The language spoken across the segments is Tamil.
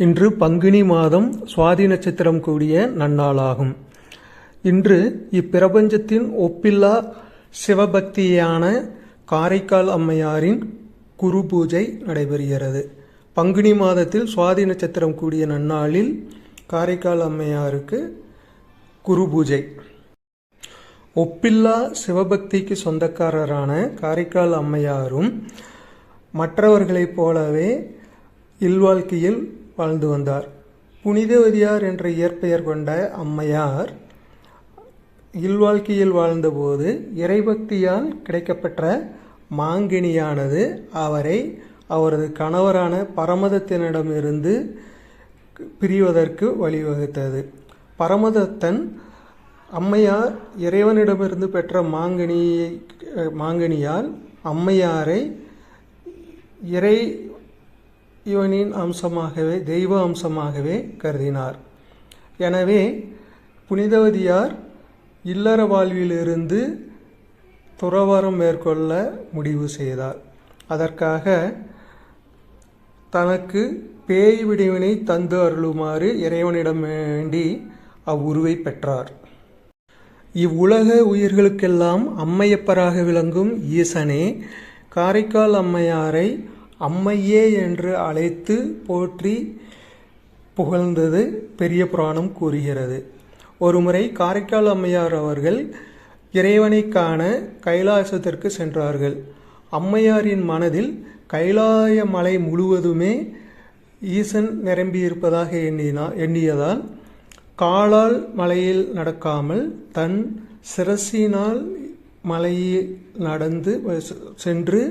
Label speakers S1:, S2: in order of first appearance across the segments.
S1: இன்று பங்குனி மாதம் சுவாதி நட்சத்திரம் கூடிய நன்னாளாகும். இன்று இப்பிரபஞ்சத்தின் ஒப்பில்லா சிவபக்தியான காரைக்கால் அம்மையாரின் குரு பூஜை நடைபெறுகிறது. பங்குனி மாதத்தில் சுவாதி நட்சத்திரம் கூடிய நன்னாளில் காரைக்கால் அம்மையாருக்கு குரு பூஜை. ஒப்பில்லா சிவபக்திக்கு சொந்தக்காரரான காரைக்கால் அம்மையாரும் மற்றவர்களைப் போலவே இல்வாழ்க்கையில் வாழ்ந்து வந்தார். புனிதவதியார் என்ற இயற்பெயர் கொண்ட அம்மையார் இல்வாழ்க்கையில் வாழ்ந்தபோது இறைபக்தியால் கிடைக்கப்பெற்ற மாங்கனியானது அவரை அவரது கணவரான பரமதத்தினிடமிருந்து பிரிவதற்கு வழிவகுத்தது. பரமதத்தன் அம்மையார் இறைவனிடமிருந்து பெற்ற மாங்கனியை மாங்கனியால் அம்மையாரை இறை இவனின் அம்சமாகவே தெய்வ அம்சமாகவே கருதினார். எனவே புனிதவதியார் இல்லற வாழ்விலிருந்து துறவரம் மேற்கொள்ள முடிவு செய்தார். அதற்காக தனக்கு பேய் விடுவினை தந்து அருளுமாறு இறைவனிடம் வேண்டி அவ்வுருவை பெற்றார். இவ்வுலக உயிர்களுக்கெல்லாம் அம்மையப்பராக விளங்கும் ஈசனே காரைக்கால் அம்மையாரை அம்மையே என்று அழைத்து போற்றி புகழ்ந்தது பெரிய புராணம் கூறுகிறது. ஒருமுறை காரைக்கால் அம்மையார் அவர்கள் இறைவனை காண கைலாசத்திற்கு சென்றார்கள். அம்மையாரின் மனதில் கைலாய மலை முழுவதுமே ஈசன் நிரம்பியிருப்பதாக எண்ணினா எண்ணியதால் காலால் மலையில் நடக்காமல் தன் சிரசினால் மலையில் நடந்து சென்று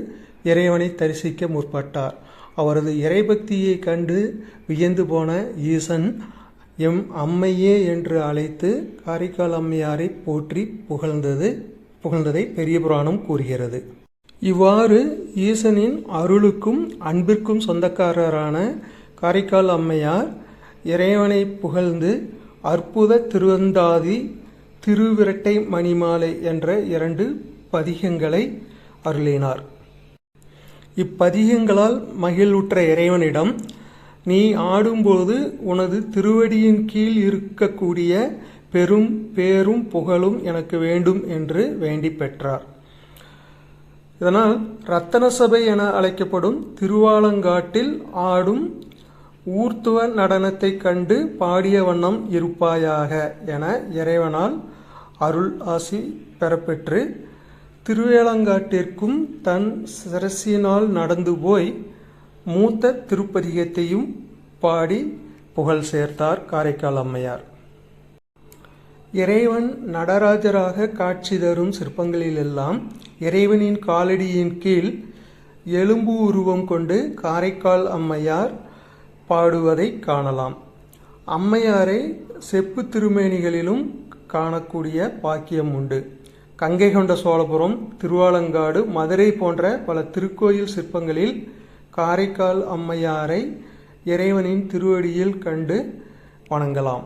S1: இறைவனை தரிசிக்க முற்பட்டார். அவரது இறைபக்தியை கண்டு வியந்து போன ஈசன் எம் அம்மையே என்று அழைத்து காரைக்கால் அம்மையாரை போற்றி புகழ்ந்தது புகழ்ந்ததை பெரிய புராணம் கூறுகிறது. இவ்வாறு ஈசனின் அருளுக்கும் அன்பிற்கும் சொந்தக்காரரான காரைக்கால் அம்மையார் இறைவனை புகழ்ந்து அற்புத திருவந்தாதி திருவிரட்டை மணிமாலை என்ற இரண்டு பதிகங்களை அருளினார். இப்பதிகங்களால் மகிழ்வுற்ற இறைவனிடம் நீ ஆடும்போது உனது திருவடியின் கீழ் இருக்கக்கூடிய பெரும் பேரும் புகழும் எனக்கு வேண்டும் என்று வேண்டி பெற்றார். இதனால் ரத்தன சபை என அழைக்கப்படும் திருவாலங்காட்டில் ஆடும் ஊர்த்துவ நடனத்தை கண்டு பாடிய வண்ணம் இருப்பாயாக என இறைவனால் அருள் ஆசி பெறப்பெற்று திருவேலங்காட்டிற்கும் தன் சரசியினால் நடந்து போய் மூத்த திருப்பதிகத்தையும் பாடி புகழ் சேர்த்தார் காரைக்கால் அம்மையார். இறைவன் நடராஜராக காட்சி தரும் சிற்பங்களிலெல்லாம் இறைவனின் காலடியின் கீழ் எலும்பு உருவம் கொண்டு காரைக்கால் அம்மையார் பாடுவதை காணலாம். அம்மையாரை செப்பு திருமேனிகளிலும் காணக்கூடிய பாக்கியம் உண்டு. கங்கை கொண்ட சோழபுரம் திருவாலங்காடு மதுரை போன்ற பல திருக்கோயில் சிற்பங்களில் காரைக்கால் அம்மையாரை இறைவனின் திருவடியில் கண்டு வணங்கலாம்.